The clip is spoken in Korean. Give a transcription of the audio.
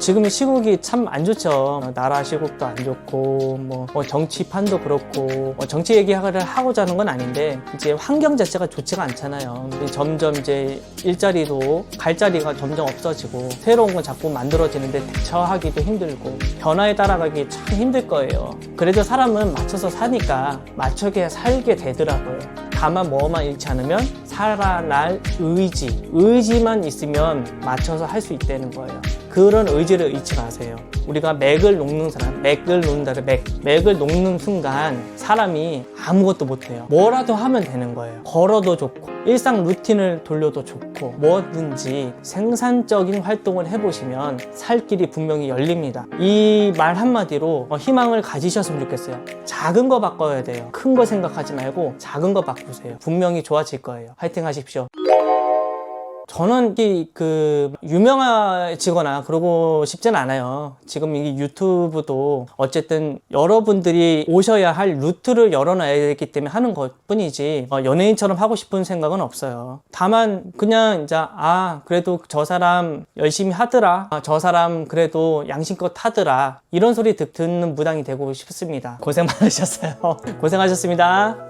지금 시국이 참 안 좋죠. 나라 시국도 안 좋고 뭐, 뭐 정치판도 그렇고 뭐 정치 얘기를 하고자 하는 건 아닌데 이제 환경 자체가 좋지가 않잖아요. 점점 이제 일자리도 갈 자리가 점점 없어지고 새로운 건 자꾸 만들어지는데 대처하기도 힘들고 변화에 따라가기 참 힘들 거예요. 그래도 사람은 맞춰서 사니까 맞춰게 살게 되더라고요. 다만 뭐만 잃지 않으면 살아날 의지, 의지만 있으면 맞춰서 할 수 있다는 거예요. 그런 의지를 잃지 마세요. 우리가 맥을 녹는 사람, 맥을 놓는다를 맥, 맥을 녹는 순간 사람이 아무것도 못해요. 뭐라도 하면 되는 거예요. 걸어도 좋고, 일상 루틴을 돌려도 좋고, 뭐든지 생산적인 활동을 해보시면 살 길이 분명히 열립니다. 이 말 한마디로 어, 희망을 가지셨으면 좋겠어요. 작은 거 바꿔야 돼요. 큰 거 생각하지 말고 작은 거 바꾸세요. 분명히 좋아질 거예요. 화이팅 하십시오. 저는 이그 유명해지거나 그러고 싶진 않아요. 지금 이 유튜브도 어쨌든 여러분들이 오셔야 할 루트를 열어놔야 되기 때문에 하는 것 뿐이지 어, 연예인처럼 하고 싶은 생각은 없어요. 다만 그냥 이제 아 그래도 저 사람 열심히 하더라. 아, 저 사람 그래도 양심껏 하더라. 이런 소리 듣, 듣는 무당이 되고 싶습니다. 고생 많으셨어요. 고생하셨습니다.